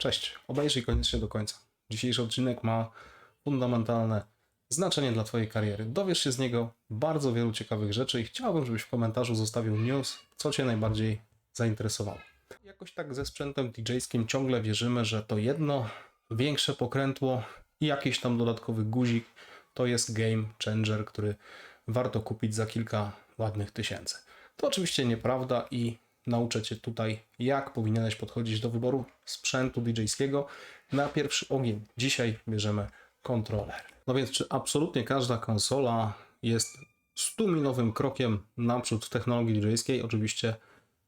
Cześć, obejrzyj koniecznie do końca. Dzisiejszy odcinek ma fundamentalne znaczenie dla Twojej kariery. Dowiesz się z niego bardzo wielu ciekawych rzeczy i chciałbym, żebyś w komentarzu zostawił news, co Cię najbardziej zainteresowało. Jakoś tak ze sprzętem DJ-skim ciągle wierzymy, że to jedno większe pokrętło i jakiś tam dodatkowy guzik to jest game changer, który warto kupić za kilka ładnych tysięcy. To oczywiście nieprawda i nauczę Cię tutaj, jak powinieneś podchodzić do wyboru sprzętu DJ-skiego na pierwszy ogień. Dzisiaj bierzemy kontroler. No więc, czy absolutnie każda konsola jest 100-milowym krokiem naprzód technologii DJ-skiej? Oczywiście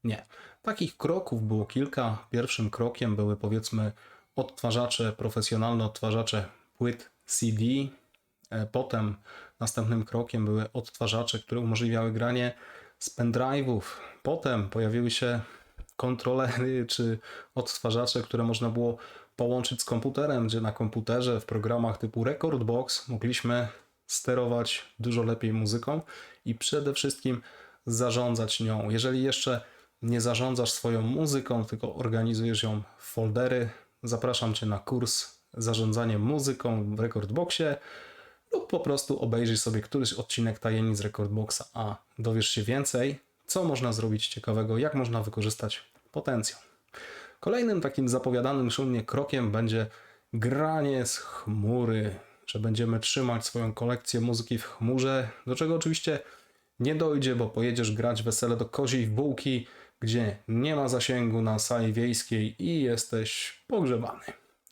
nie. Takich kroków było kilka. Pierwszym krokiem były powiedzmy odtwarzacze, profesjonalne odtwarzacze płyt CD. E, Potem następnym krokiem były odtwarzacze, które umożliwiały granie z pendrive'ów. Potem pojawiły się kontrolery czy odtwarzacze, które można było połączyć z komputerem, gdzie na komputerze w programach typu Recordbox mogliśmy sterować dużo lepiej muzyką i przede wszystkim zarządzać nią. Jeżeli jeszcze nie zarządzasz swoją muzyką, tylko organizujesz ją w foldery, zapraszam Cię na kurs zarządzanie muzyką w Recordboxie lub po prostu obejrzyj sobie któryś odcinek tajemnic Recordboxa, a dowiesz się więcej, co można zrobić ciekawego, jak można wykorzystać potencjał. Kolejnym takim zapowiadanym szumnie krokiem będzie granie z chmury, że będziemy trzymać swoją kolekcję muzyki w chmurze, do czego oczywiście nie dojdzie, bo pojedziesz grać wesele do koziej bułki, gdzie nie ma zasięgu na sali wiejskiej i jesteś pogrzebany.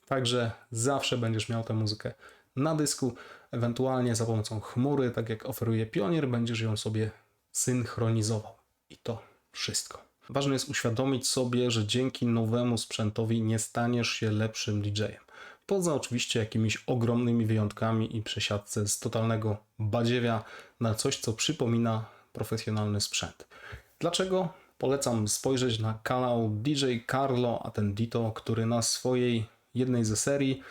Także zawsze będziesz miał tę muzykę na dysku, ewentualnie za pomocą chmury, tak jak oferuje Pionier, będziesz ją sobie synchronizował. I to wszystko. Ważne jest uświadomić sobie, że dzięki nowemu sprzętowi nie staniesz się lepszym DJ-em. Poza oczywiście jakimiś ogromnymi wyjątkami i przesiadce z totalnego badziewia na coś, co przypomina profesjonalny sprzęt. Dlaczego? Polecam spojrzeć na kanał DJ Carlo Attendito, który na swojej jednej ze serii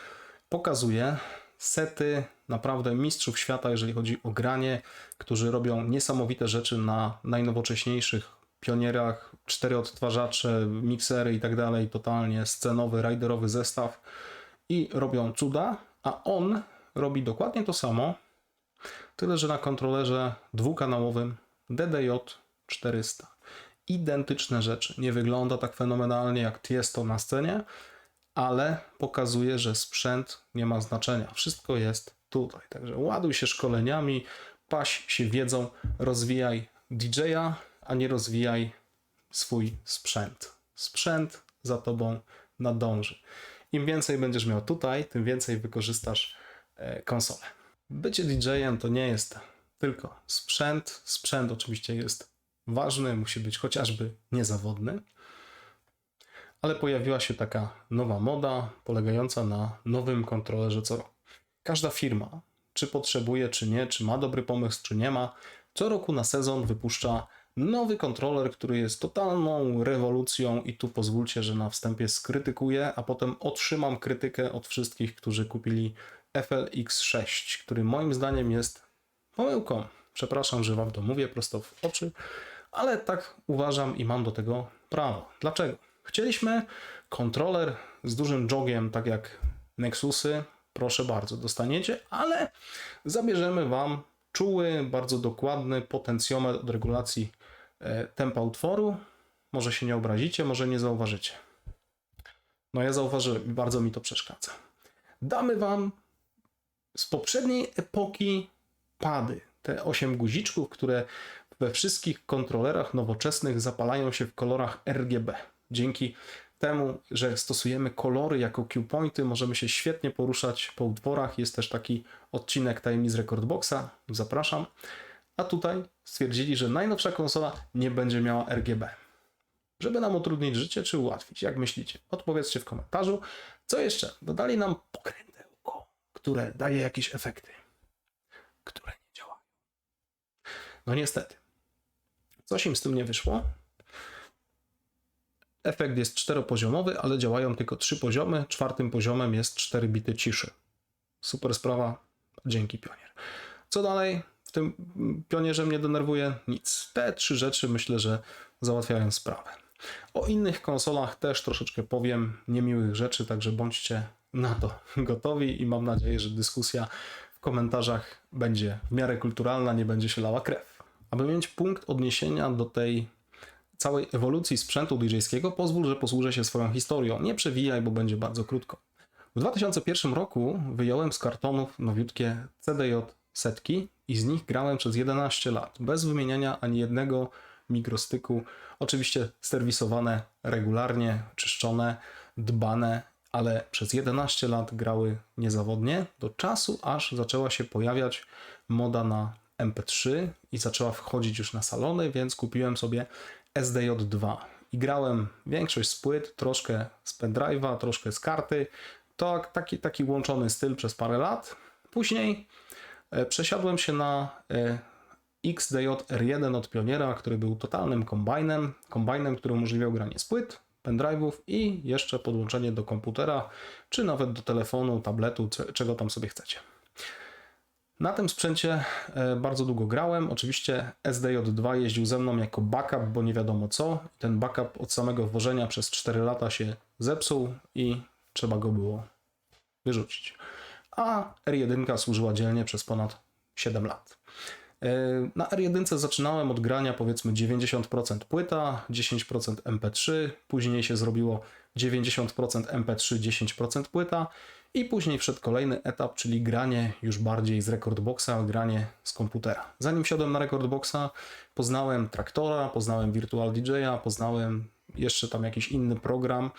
pokazuje sety naprawdę mistrzów świata, jeżeli chodzi o granie, którzy robią niesamowite rzeczy na najnowocześniejszych pionierach, cztery odtwarzacze, miksery i tak dalej, totalnie scenowy, riderowy zestaw i robią cuda, a on robi dokładnie to samo, tyle że na kontrolerze dwukanałowym DDJ 400. Identyczne rzeczy. Nie wygląda tak fenomenalnie jak Tiesto na scenie, ale pokazuje, że sprzęt nie ma znaczenia. Wszystko jest tutaj. Także ładuj się szkoleniami, paś się wiedzą, rozwijaj DJ-a, a nie rozwijaj swój sprzęt. Sprzęt za tobą nadąży. Im więcej będziesz miał tutaj, tym więcej wykorzystasz e, konsolę. Bycie DJ-em to nie jest tylko sprzęt. Sprzęt oczywiście jest ważny, musi być chociażby niezawodny ale pojawiła się taka nowa moda polegająca na nowym kontrolerze co roku. Każda firma, czy potrzebuje, czy nie, czy ma dobry pomysł, czy nie ma, co roku na sezon wypuszcza nowy kontroler, który jest totalną rewolucją i tu pozwólcie, że na wstępie skrytykuję, a potem otrzymam krytykę od wszystkich, którzy kupili FLX6, który moim zdaniem jest pomyłką. Przepraszam, że wam to mówię prosto w oczy, ale tak uważam i mam do tego prawo. Dlaczego? Chcieliśmy kontroler z dużym jogiem, tak jak Nexusy. Proszę bardzo, dostaniecie, ale zabierzemy Wam czuły, bardzo dokładny potencjometr od regulacji e, tempa utworu. Może się nie obrazicie, może nie zauważycie. No ja zauważyłem i bardzo mi to przeszkadza. Damy Wam z poprzedniej epoki pady. Te 8 guziczków, które we wszystkich kontrolerach nowoczesnych zapalają się w kolorach RGB. Dzięki temu, że stosujemy kolory jako cue pointy, możemy się świetnie poruszać po utworach. Jest też taki odcinek tajemnic Recordboxa, zapraszam. A tutaj stwierdzili, że najnowsza konsola nie będzie miała RGB. Żeby nam utrudnić życie, czy ułatwić? Jak myślicie? Odpowiedzcie w komentarzu. Co jeszcze? Dodali nam pokrętełko, które daje jakieś efekty, które nie działają. No niestety. Coś im z tym nie wyszło. Efekt jest czteropoziomowy, ale działają tylko trzy poziomy. Czwartym poziomem jest 4 bity ciszy. Super sprawa. Dzięki Pionier. Co dalej? W tym Pionierze mnie denerwuje? Nic. Te trzy rzeczy myślę, że załatwiają sprawę. O innych konsolach też troszeczkę powiem niemiłych rzeczy, także bądźcie na to gotowi i mam nadzieję, że dyskusja w komentarzach będzie w miarę kulturalna, nie będzie się lała krew. Aby mieć punkt odniesienia do tej całej ewolucji sprzętu DJ-skiego, pozwól, że posłużę się swoją historią. Nie przewijaj, bo będzie bardzo krótko. W 2001 roku wyjąłem z kartonów nowiutkie CDJ setki i z nich grałem przez 11 lat, bez wymieniania ani jednego mikrostyku. Oczywiście serwisowane regularnie, czyszczone, dbane, ale przez 11 lat grały niezawodnie, do czasu aż zaczęła się pojawiać moda na MP3 i zaczęła wchodzić już na salony, więc kupiłem sobie SDJ2 i grałem większość z płyt, troszkę z pendrive'a, troszkę z karty. To taki, taki łączony styl przez parę lat. Później e, przesiadłem się na e, XDJ R1 od Pioniera, który był totalnym kombajnem, kombajnem, który umożliwiał granie z płyt, pendrive'ów i jeszcze podłączenie do komputera, czy nawet do telefonu, tabletu, czego tam sobie chcecie. Na tym sprzęcie e, bardzo długo grałem. Oczywiście SDJ2 jeździł ze mną jako backup, bo nie wiadomo co. Ten backup od samego włożenia przez 4 lata się zepsuł i trzeba go było wyrzucić. A R1 służyła dzielnie przez ponad 7 lat. E, Na R1 zaczynałem od grania powiedzmy 90% płyta, 10% MP3, później się zrobiło 90% MP3, 10% płyta i później wszedł kolejny etap, czyli granie już bardziej z Recordboxa, granie z komputera. Zanim wsiadłem na Recordboxa, poznałem Traktora, poznałem Virtual DJ-a, poznałem jeszcze tam jakiś inny program.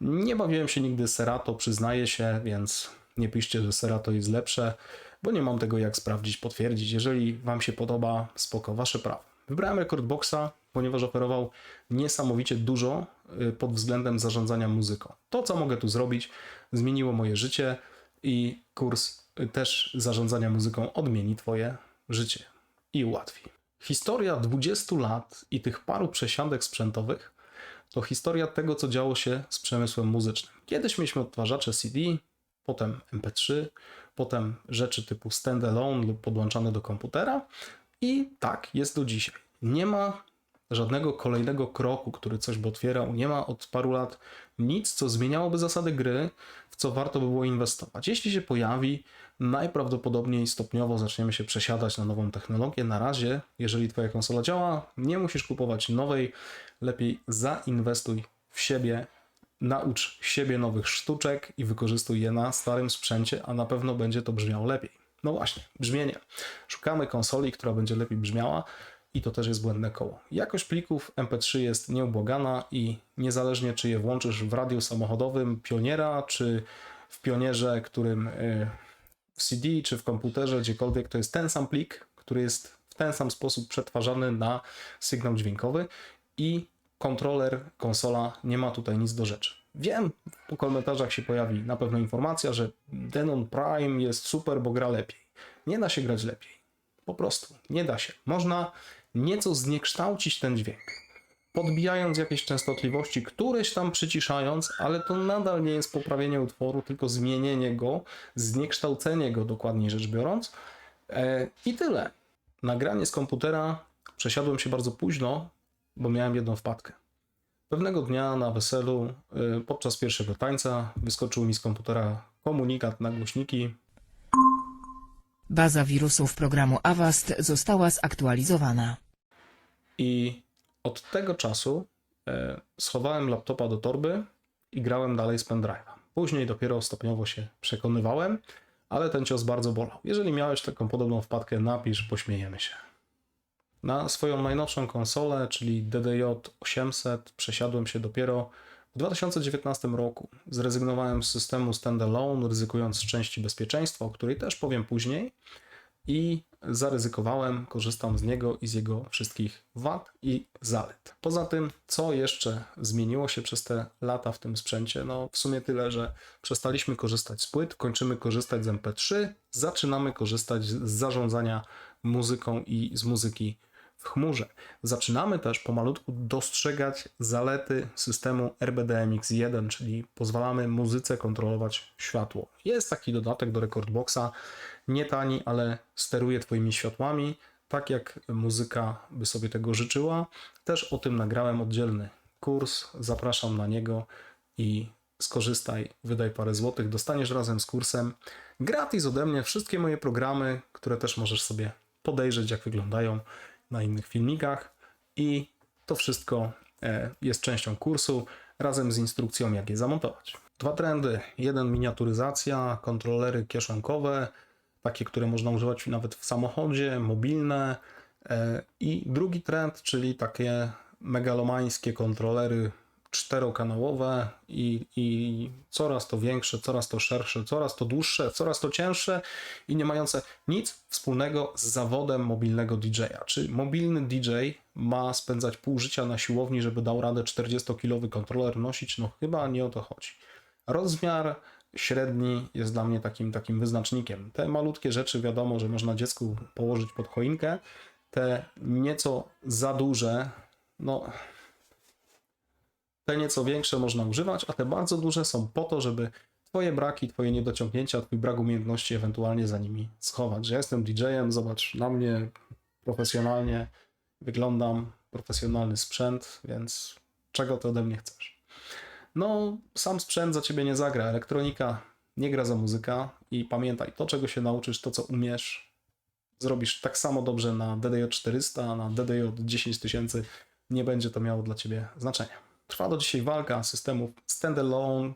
Nie bawiłem się nigdy Serato, przyznaję się, więc nie piszcie, że Serato jest lepsze, bo nie mam tego jak sprawdzić, potwierdzić. Jeżeli Wam się podoba, spoko, Wasze prawo. Wybrałem Recordboxa, ponieważ oferował niesamowicie dużo y, pod względem zarządzania muzyką. To, co mogę tu zrobić, zmieniło moje życie i kurs też zarządzania muzyką odmieni Twoje życie i ułatwi. Historia 20 lat i tych paru przesiadek sprzętowych to historia tego, co działo się z przemysłem muzycznym. Kiedyś mieliśmy odtwarzacze CD, potem MP3, potem rzeczy typu standalone lub podłączane do komputera i tak jest do dzisiaj. Nie ma żadnego kolejnego kroku, który coś by otwierał, nie ma od paru lat nic, co zmieniałoby zasady gry, w co warto by było inwestować. Jeśli się pojawi, najprawdopodobniej stopniowo zaczniemy się przesiadać na nową technologię. Na razie, jeżeli Twoja konsola działa, nie musisz kupować nowej, lepiej zainwestuj w siebie, naucz siebie nowych sztuczek i wykorzystuj je na starym sprzęcie, a na pewno będzie to brzmiało lepiej. No właśnie, brzmienie. Szukamy konsoli, która będzie lepiej brzmiała i to też jest błędne koło. Jakość plików MP3 jest nieubłagana i niezależnie czy je włączysz w radiu samochodowym Pioniera, czy w Pionierze, którym y, w CD, czy w komputerze, gdziekolwiek, to jest ten sam plik, który jest w ten sam sposób przetwarzany na sygnał dźwiękowy i kontroler, konsola nie ma tutaj nic do rzeczy. Wiem, po komentarzach się pojawi na pewno informacja, że Denon Prime jest super, bo gra lepiej. Nie da się grać lepiej. Po prostu nie da się. Można nieco zniekształcić ten dźwięk, podbijając jakieś częstotliwości, któreś tam przyciszając, ale to nadal nie jest poprawienie utworu, tylko zmienienie go, zniekształcenie go, dokładniej rzecz biorąc. E, I tyle. Nagranie z komputera przesiadłem się bardzo późno, bo miałem jedną wpadkę. Pewnego dnia na weselu, y, podczas pierwszego tańca, wyskoczył mi z komputera komunikat na głośniki. Baza wirusów programu Avast została zaktualizowana. I od tego czasu e, schowałem laptopa do torby i grałem dalej z pendrive'a. Później dopiero stopniowo się przekonywałem, ale ten cios bardzo bolał. Jeżeli miałeś taką podobną wpadkę, napisz, pośmiejemy się. Na swoją najnowszą konsolę, czyli DDJ 800, przesiadłem się dopiero w 2019 roku. Zrezygnowałem z systemu standalone, ryzykując części bezpieczeństwa, o której też powiem później, i zaryzykowałem, korzystam z niego i z jego wszystkich wad i zalet. Poza tym, co jeszcze zmieniło się przez te lata w tym sprzęcie? No, w sumie tyle, że przestaliśmy korzystać z płyt, kończymy korzystać z MP3, zaczynamy korzystać z zarządzania muzyką i z muzyki w chmurze. Zaczynamy też pomalutku dostrzegać zalety systemu RBDMX1, czyli pozwalamy muzyce kontrolować światło. Jest taki dodatek do Recordboxa, nie tani, ale steruje Twoimi światłami, tak jak muzyka by sobie tego życzyła. Też o tym nagrałem oddzielny kurs, zapraszam na niego i skorzystaj, wydaj parę złotych, dostaniesz razem z kursem gratis ode mnie wszystkie moje programy, które też możesz sobie podejrzeć, jak wyglądają na innych filmikach i to wszystko e, jest częścią kursu razem z instrukcją, jak je zamontować. Dwa trendy. Jeden miniaturyzacja, kontrolery kieszonkowe, takie, które można używać nawet w samochodzie, mobilne. E, I drugi trend, czyli takie megalomańskie kontrolery czterokanałowe i, i coraz to większe, coraz to szersze, coraz to dłuższe, coraz to cięższe i nie mające nic wspólnego z zawodem mobilnego DJ-a. Czy mobilny DJ ma spędzać pół życia na siłowni, żeby dał radę 40-kilowy kontroler nosić? No chyba nie o to chodzi. Rozmiar średni jest dla mnie takim, takim wyznacznikiem. Te malutkie rzeczy wiadomo, że można dziecku położyć pod choinkę. Te nieco za duże, no te nieco większe można używać, a te bardzo duże są po to, żeby Twoje braki, Twoje niedociągnięcia, Twój brak umiejętności ewentualnie za nimi schować. Ja jestem DJ-em, zobacz na mnie profesjonalnie, wyglądam, profesjonalny sprzęt, więc czego ty ode mnie chcesz? No, sam sprzęt za ciebie nie zagra, elektronika nie gra za muzyka i pamiętaj, to czego się nauczysz, to co umiesz, zrobisz tak samo dobrze na DDJ 400, na DDJ 10000, nie będzie to miało dla ciebie znaczenia. Trwa do dzisiaj walka systemów standalone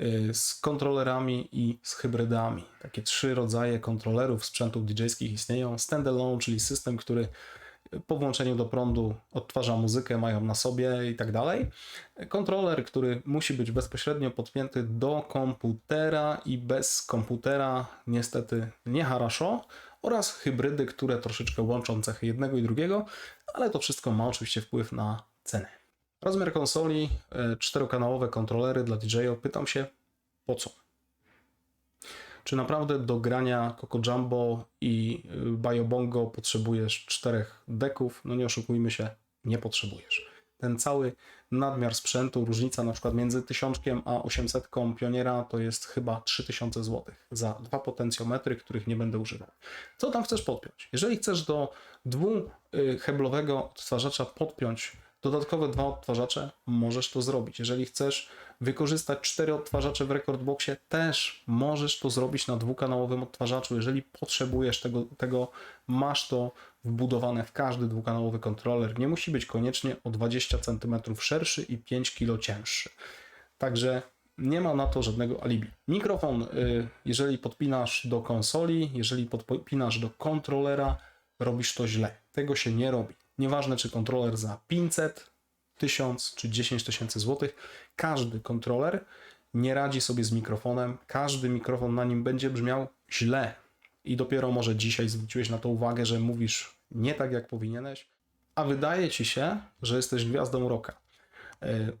y, z kontrolerami i z hybrydami. Takie trzy rodzaje kontrolerów sprzętów DJ-skich istnieją. Standalone, czyli system, który po włączeniu do prądu odtwarza muzykę, mają na sobie i tak dalej. Kontroler, który musi być bezpośrednio podpięty do komputera i bez komputera niestety nie haraszo oraz hybrydy, które troszeczkę łączą cechy jednego i drugiego, ale to wszystko ma oczywiście wpływ na cenę. Rozmiar konsoli, e, czterokanałowe kontrolery dla DJ-a. Pytam się, po co? Czy naprawdę do grania Coco Jumbo i y, Biobongo potrzebujesz czterech deków? No nie oszukujmy się, nie potrzebujesz. Ten cały nadmiar sprzętu, różnica na przykład między 1000 a 800 Pioniera to jest chyba 3000 zł za dwa potencjometry, których nie będę używał. Co tam chcesz podpiąć? Jeżeli chcesz do dwuheblowego odtwarzacza podpiąć dodatkowe dwa odtwarzacze, możesz to zrobić. Jeżeli chcesz wykorzystać cztery odtwarzacze w Recordboxie, też możesz to zrobić na dwukanałowym odtwarzaczu. Jeżeli potrzebujesz tego, tego masz to wbudowane w każdy dwukanałowy kontroler. Nie musi być koniecznie o 20 cm szerszy i 5 kg cięższy. Także nie ma na to żadnego alibi. Mikrofon, y, jeżeli podpinasz do konsoli, jeżeli podpinasz do kontrolera, robisz to źle. Tego się nie robi. Nieważne czy kontroler za 500, 1000 czy 10 tysięcy złotych, każdy kontroler nie radzi sobie z mikrofonem, każdy mikrofon na nim będzie brzmiał źle. I dopiero może dzisiaj zwróciłeś na to uwagę, że mówisz nie tak jak powinieneś, a wydaje ci się, że jesteś gwiazdą rocka. E,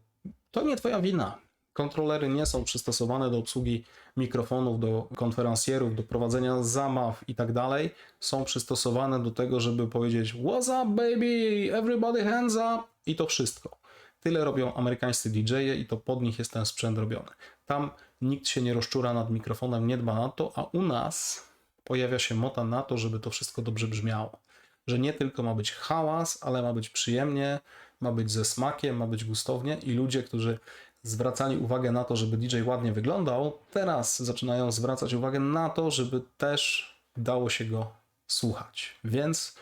to nie twoja wina. Kontrolery nie są przystosowane do obsługi mikrofonów, do konferencjerów, do prowadzenia zamaw i tak dalej. Są przystosowane do tego, żeby powiedzieć What's up baby, everybody hands up i to wszystko. Tyle robią amerykańscy DJ-e i to pod nich jest ten sprzęt robiony. Tam nikt się nie rozczura nad mikrofonem, nie dba na to, a u nas pojawia się mota na to, żeby to wszystko dobrze brzmiało. Że nie tylko ma być hałas, ale ma być przyjemnie, ma być ze smakiem, ma być gustownie i ludzie, którzy zwracali uwagę na to, żeby DJ ładnie wyglądał, teraz zaczynają zwracać uwagę na to, żeby też dało się go słuchać. Więc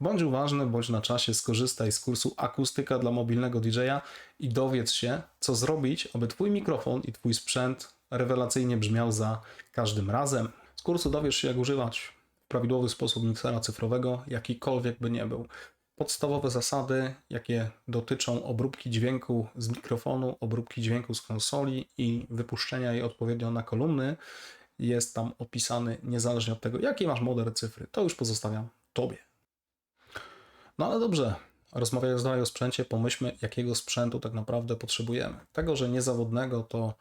bądź uważny, bądź na czasie, skorzystaj z kursu Akustyka dla mobilnego DJ-a i dowiedz się, co zrobić, aby Twój mikrofon i Twój sprzęt rewelacyjnie brzmiał za każdym razem. Z kursu dowiesz się, jak używać w prawidłowy sposób miksera cyfrowego, jakikolwiek by nie był podstawowe zasady, jakie dotyczą obróbki dźwięku z mikrofonu, obróbki dźwięku z konsoli i wypuszczenia jej odpowiednio na kolumny, jest tam opisany niezależnie od tego, jaki masz model cyfry. To już pozostawiam Tobie. No ale dobrze, rozmawiając dalej o sprzęcie, pomyślmy, jakiego sprzętu tak naprawdę potrzebujemy. Tego, że niezawodnego to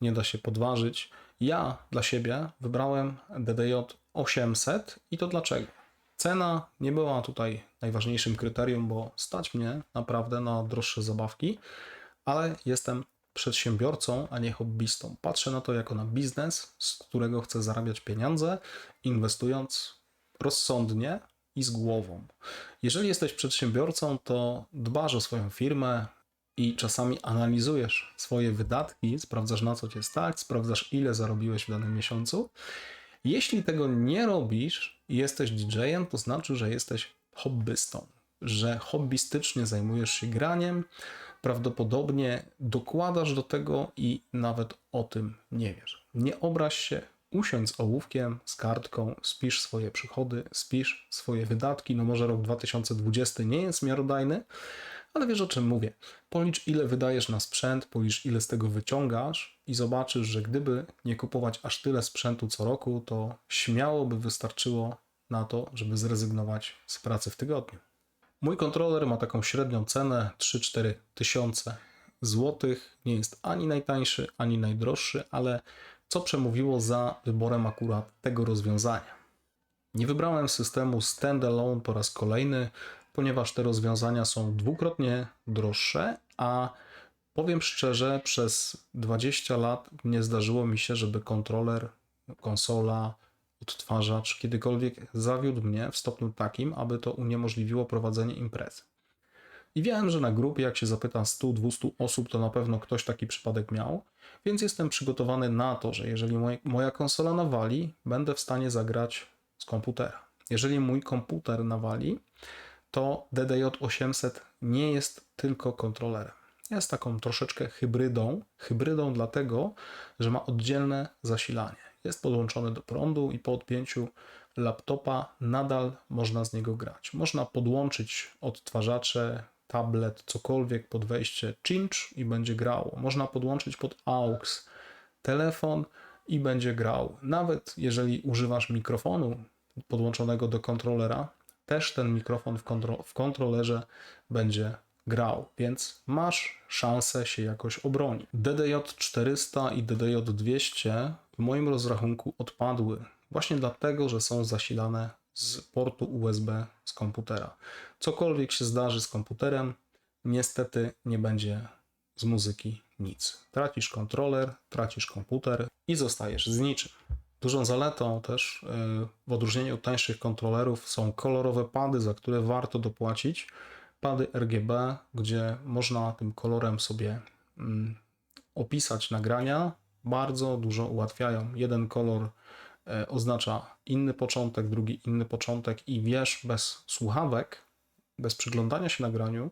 nie da się podważyć. Ja dla siebie wybrałem DDJ 800 i to dlaczego? Cena nie była tutaj najważniejszym kryterium, bo stać mnie naprawdę na droższe zabawki, ale jestem przedsiębiorcą, a nie hobbystą. Patrzę na to jako na biznes, z którego chcę zarabiać pieniądze, inwestując rozsądnie i z głową. Jeżeli jesteś przedsiębiorcą, to dbasz o swoją firmę, i czasami analizujesz swoje wydatki, sprawdzasz na co cię stać, sprawdzasz ile zarobiłeś w danym miesiącu. Jeśli tego nie robisz i jesteś DJ-em, to znaczy, że jesteś hobbystą, że hobbystycznie zajmujesz się graniem, prawdopodobnie dokładasz do tego i nawet o tym nie wiesz. Nie obraź się, usiądź z ołówkiem, z kartką, spisz swoje przychody, spisz swoje wydatki. No może rok 2020 nie jest miarodajny, ale wiesz o czym mówię. Policz ile wydajesz na sprzęt, policz ile z tego wyciągasz i zobaczysz, że gdyby nie kupować aż tyle sprzętu co roku, to śmiało by wystarczyło na to, żeby zrezygnować z pracy w tygodniu. Mój kontroler ma taką średnią cenę 3-4 tysiące złotych. Nie jest ani najtańszy, ani najdroższy, ale co przemówiło za wyborem akurat tego rozwiązania? Nie wybrałem systemu standalone po raz kolejny, ponieważ te rozwiązania są dwukrotnie droższe, a powiem szczerze, przez 20 lat nie zdarzyło mi się, żeby kontroler, konsola, odtwarzacz kiedykolwiek zawiódł mnie w stopniu takim, aby to uniemożliwiło prowadzenie imprezy. I wiem, że na grupie, jak się zapyta 100-200 osób, to na pewno ktoś taki przypadek miał, więc jestem przygotowany na to, że jeżeli moj, moja konsola nawali, będę w stanie zagrać z komputera. Jeżeli mój komputer nawali, to DDJ800 nie jest tylko kontrolerem. Jest taką troszeczkę hybrydą. Hybrydą dlatego, że ma oddzielne zasilanie. Jest podłączony do prądu i po odpięciu laptopa nadal można z niego grać. Można podłączyć odtwarzacze, tablet, cokolwiek pod wejście cinch i będzie grało. Można podłączyć pod AUX telefon i będzie grał. Nawet jeżeli używasz mikrofonu podłączonego do kontrolera, też ten mikrofon w, kontro w kontrolerze będzie grał, więc masz szansę się jakoś obronić. DDJ400 i DDJ200 w moim rozrachunku odpadły właśnie dlatego, że są zasilane z portu USB z komputera. Cokolwiek się zdarzy z komputerem, niestety nie będzie z muzyki nic. Tracisz kontroler, tracisz komputer i zostajesz z niczym. Dużą zaletą też yy, w odróżnieniu od tańszych kontrolerów są kolorowe pady, za które warto dopłacić. Pady RGB, gdzie można tym kolorem sobie mm, opisać nagrania, bardzo dużo ułatwiają. Jeden kolor e, oznacza inny początek, drugi inny początek i wiesz bez słuchawek, bez przyglądania się nagraniu,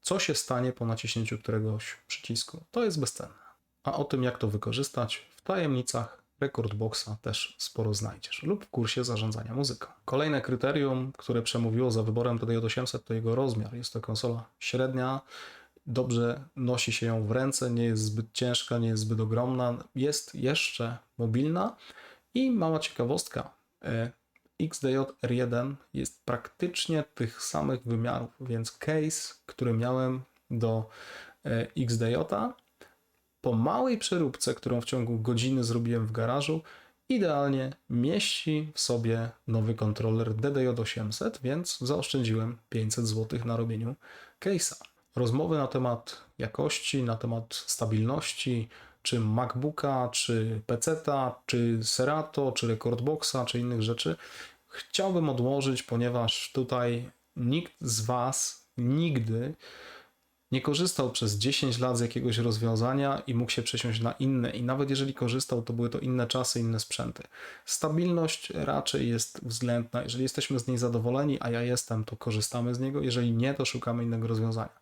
co się stanie po naciśnięciu któregoś przycisku. To jest bezcenne. A o tym, jak to wykorzystać w tajemnicach Recordboxa też sporo znajdziesz lub w kursie zarządzania muzyką. Kolejne kryterium, które przemówiło za wyborem TDJ800 to jego rozmiar. Jest to konsola średnia, dobrze nosi się ją w ręce, nie jest zbyt ciężka, nie jest zbyt ogromna, jest jeszcze mobilna i mała ciekawostka. e, XDJ R1 jest praktycznie tych samych wymiarów, więc case, który miałem do e, XDJ po małej przeróbce, którą w ciągu godziny zrobiłem w garażu, idealnie mieści w sobie nowy kontroler DDJ800, więc zaoszczędziłem 500 zł na robieniu case'a. Rozmowy na temat jakości, na temat stabilności, czy MacBooka, czy PC'a, czy Serato, czy Recordboxa, czy innych rzeczy, chciałbym odłożyć, ponieważ tutaj nikt z Was nigdy nie korzystał przez 10 lat z jakiegoś rozwiązania i mógł się przesiąść na inne. I nawet jeżeli korzystał, to były to inne czasy, inne sprzęty. Stabilność raczej jest względna. Jeżeli jesteśmy z niej zadowoleni, a ja jestem, to korzystamy z niego. Jeżeli nie, to szukamy innego rozwiązania.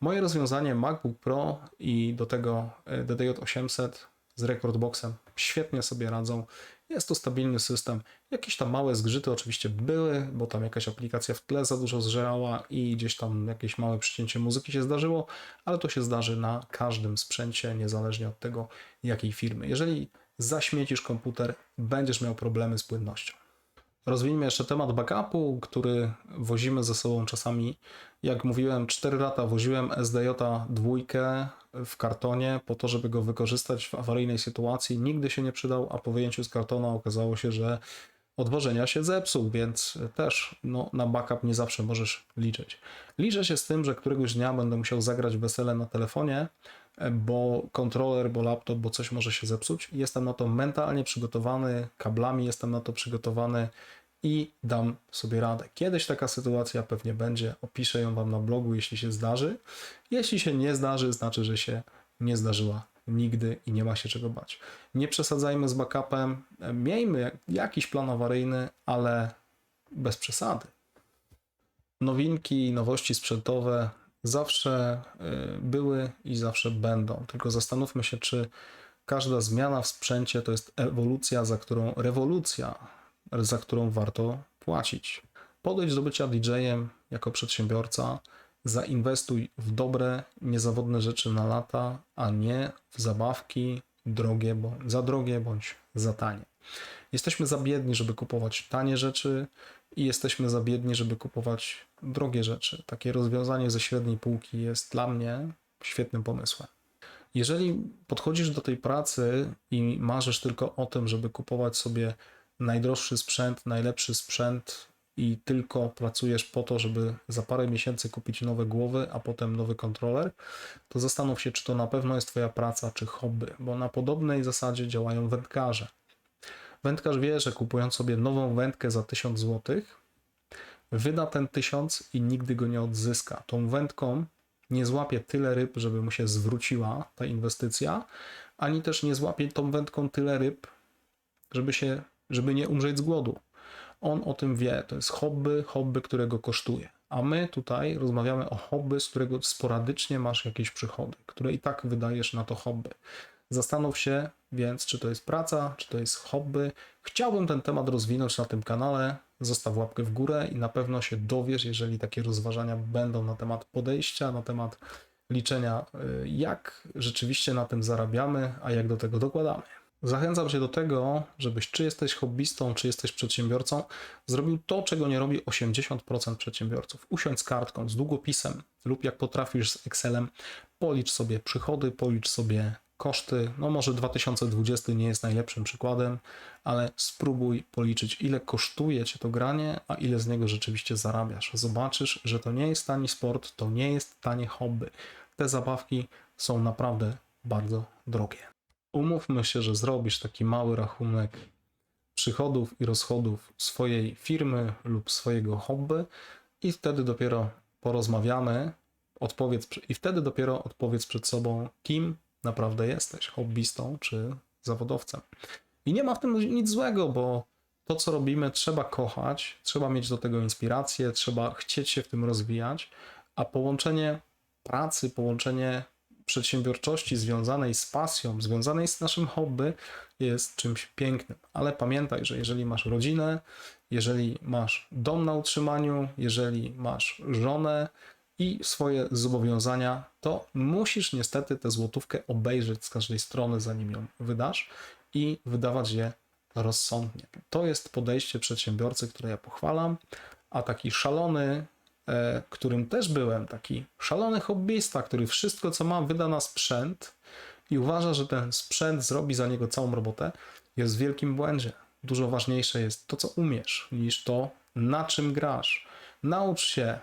Moje rozwiązanie MacBook Pro i do tego e, DDJ800 z Recordboxem świetnie sobie radzą. Jest to stabilny system. Jakieś tam małe zgrzyty oczywiście były, bo tam jakaś aplikacja w tle za dużo zżerała i gdzieś tam jakieś małe przycięcie muzyki się zdarzyło, ale to się zdarzy na każdym sprzęcie, niezależnie od tego, jakiej firmy. Jeżeli zaśmiecisz komputer, będziesz miał problemy z płynnością. Rozwijmy jeszcze temat backupu, który wozimy ze sobą czasami. Jak mówiłem, 4 lata woziłem SDJ dwójkę w kartonie po to, żeby go wykorzystać w awaryjnej sytuacji. Nigdy się nie przydał, a po wyjęciu z kartona okazało się, że odwożenia się zepsuł, więc też no, na backup nie zawsze możesz liczyć. Liczę się z tym, że któregoś dnia będę musiał zagrać wesele na telefonie, bo kontroler, bo laptop, bo coś może się zepsuć. Jestem na to mentalnie przygotowany, kablami jestem na to przygotowany i dam sobie radę. Kiedyś taka sytuacja pewnie będzie, opiszę ją Wam na blogu, jeśli się zdarzy. Jeśli się nie zdarzy, znaczy, że się nie zdarzyła nigdy i nie ma się czego bać. Nie przesadzajmy z backupem, miejmy jakiś plan awaryjny, ale bez przesady. Nowinki, nowości sprzętowe zawsze y, były i zawsze będą. Tylko zastanówmy się, czy każda zmiana w sprzęcie to jest ewolucja, za którą rewolucja, za którą warto płacić. Podejdź do bycia DJ-em jako przedsiębiorca, zainwestuj w dobre, niezawodne rzeczy na lata, a nie w zabawki drogie, bądź za drogie bądź za tanie. Jesteśmy za biedni, żeby kupować tanie rzeczy i jesteśmy za biedni, żeby kupować drogie rzeczy. Takie rozwiązanie ze średniej półki jest dla mnie świetnym pomysłem. Jeżeli podchodzisz do tej pracy i marzysz tylko o tym, żeby kupować sobie najdroższy sprzęt, najlepszy sprzęt i tylko pracujesz po to, żeby za parę miesięcy kupić nowe głowy, a potem nowy kontroler, to zastanów się, czy to na pewno jest Twoja praca, czy hobby, bo na podobnej zasadzie działają wędkarze. Wędkarz wie, że kupując sobie nową wędkę za 1000 zł, wyda ten 1000 i nigdy go nie odzyska. Tą wędką nie złapie tyle ryb, żeby mu się zwróciła ta inwestycja, ani też nie złapie tą wędką tyle ryb, żeby, się, żeby nie umrzeć z głodu. On o tym wie. To jest hobby, hobby, którego kosztuje. A my tutaj rozmawiamy o hobby, z którego sporadycznie masz jakieś przychody, które i tak wydajesz na to hobby. Zastanów się więc, czy to jest praca, czy to jest hobby. Chciałbym ten temat rozwinąć na tym kanale. Zostaw łapkę w górę i na pewno się dowiesz, jeżeli takie rozważania będą na temat podejścia, na temat liczenia, y, jak rzeczywiście na tym zarabiamy, a jak do tego dokładamy. Zachęcam Cię do tego, żebyś, czy jesteś hobbystą, czy jesteś przedsiębiorcą, zrobił to, czego nie robi 80% przedsiębiorców. Usiądź z kartką, z długopisem lub jak potrafisz z Excelem, policz sobie przychody, policz sobie koszty. No może 2020 nie jest najlepszym przykładem, ale spróbuj policzyć, ile kosztuje Cię to granie, a ile z niego rzeczywiście zarabiasz. Zobaczysz, że to nie jest tani sport, to nie jest tanie hobby. Te zabawki są naprawdę bardzo drogie. Umówmy się, że zrobisz taki mały rachunek przychodów i rozchodów swojej firmy lub swojego hobby i wtedy dopiero porozmawiamy, odpowiedz i wtedy dopiero odpowiedz przed sobą, kim naprawdę jesteś, hobbystą czy zawodowcem. I nie ma w tym nic złego, bo to, co robimy, trzeba kochać, trzeba mieć do tego inspirację, trzeba chcieć się w tym rozwijać, a połączenie pracy, połączenie przedsiębiorczości związanej z pasją, związanej z naszym hobby jest czymś pięknym. Ale pamiętaj, że jeżeli masz rodzinę, jeżeli masz dom na utrzymaniu, jeżeli masz żonę i swoje zobowiązania, to musisz niestety tę złotówkę obejrzeć z każdej strony, zanim ją wydasz i wydawać je rozsądnie. To jest podejście przedsiębiorcy, które ja pochwalam, a taki szalony którym też byłem, taki szalony hobbysta, który wszystko co ma wyda na sprzęt i uważa, że ten sprzęt zrobi za niego całą robotę, jest w wielkim błędzie. Dużo ważniejsze jest to, co umiesz, niż to, na czym grasz. Naucz się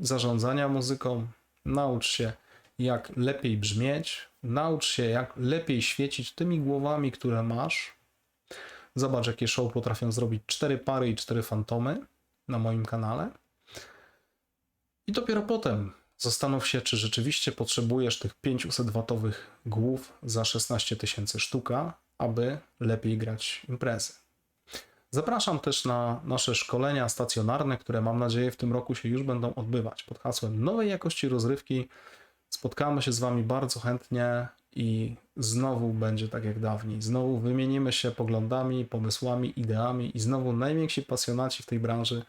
zarządzania muzyką, naucz się, jak lepiej brzmieć, naucz się, jak lepiej świecić tymi głowami, które masz. Zobacz, jakie show potrafią zrobić cztery pary i cztery fantomy na moim kanale. I dopiero potem zastanów się, czy rzeczywiście potrzebujesz tych 500 watowych głów za 16 tysięcy sztuka, aby lepiej grać imprezy. Zapraszam też na nasze szkolenia stacjonarne, które mam nadzieję w tym roku się już będą odbywać pod hasłem nowej jakości rozrywki. Spotkamy się z Wami bardzo chętnie i znowu będzie tak jak dawniej. Znowu wymienimy się poglądami, pomysłami, ideami i znowu najwięksi pasjonaci w tej branży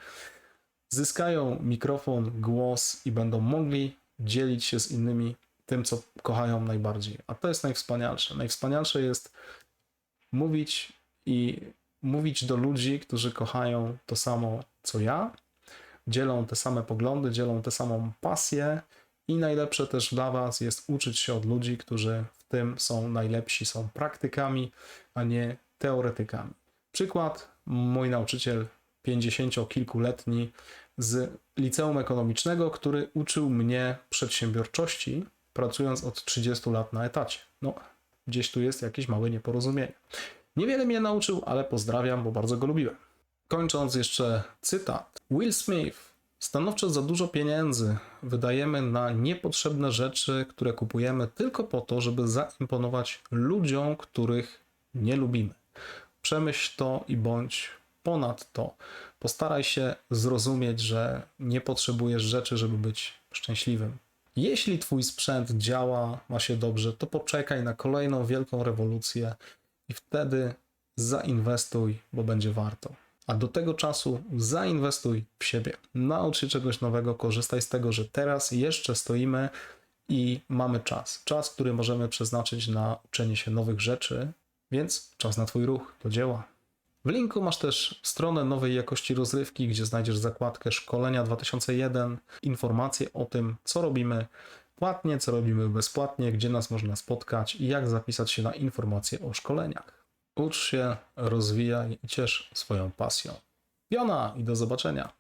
zyskają mikrofon, głos i będą mogli dzielić się z innymi tym, co kochają najbardziej. A to jest najwspanialsze. Najwspanialsze jest mówić i mówić do ludzi, którzy kochają to samo, co ja, dzielą te same poglądy, dzielą tę samą pasję i najlepsze też dla Was jest uczyć się od ludzi, którzy w tym są najlepsi, są praktykami, a nie teoretykami. Przykład, mój nauczyciel 50-kilkuletni z liceum ekonomicznego, który uczył mnie przedsiębiorczości, pracując od 30 lat na etacie. No, gdzieś tu jest jakieś małe nieporozumienie. Niewiele mnie nauczył, ale pozdrawiam, bo bardzo go lubiłem. Kończąc jeszcze cytat. Will Smith. Stanowczo za dużo pieniędzy wydajemy na niepotrzebne rzeczy, które kupujemy tylko po to, żeby zaimponować ludziom, których nie lubimy. Przemyśl to i bądź ponad to. Postaraj się zrozumieć, że nie potrzebujesz rzeczy, żeby być szczęśliwym. Jeśli twój sprzęt działa, ma się dobrze, to poczekaj na kolejną wielką rewolucję i wtedy zainwestuj, bo będzie warto. A do tego czasu zainwestuj w siebie. Naucz się czegoś nowego, korzystaj z tego, że teraz jeszcze stoimy i mamy czas. Czas, który możemy przeznaczyć na uczenie się nowych rzeczy, więc czas na Twój ruch, do dzieła. W linku masz też stronę nowej jakości rozrywki, gdzie znajdziesz zakładkę Szkolenia 2001, informacje o tym, co robimy płatnie, co robimy bezpłatnie, gdzie nas można spotkać i jak zapisać się na informacje o szkoleniach. Ucz się, rozwijaj i ciesz swoją pasją. Jona i do zobaczenia.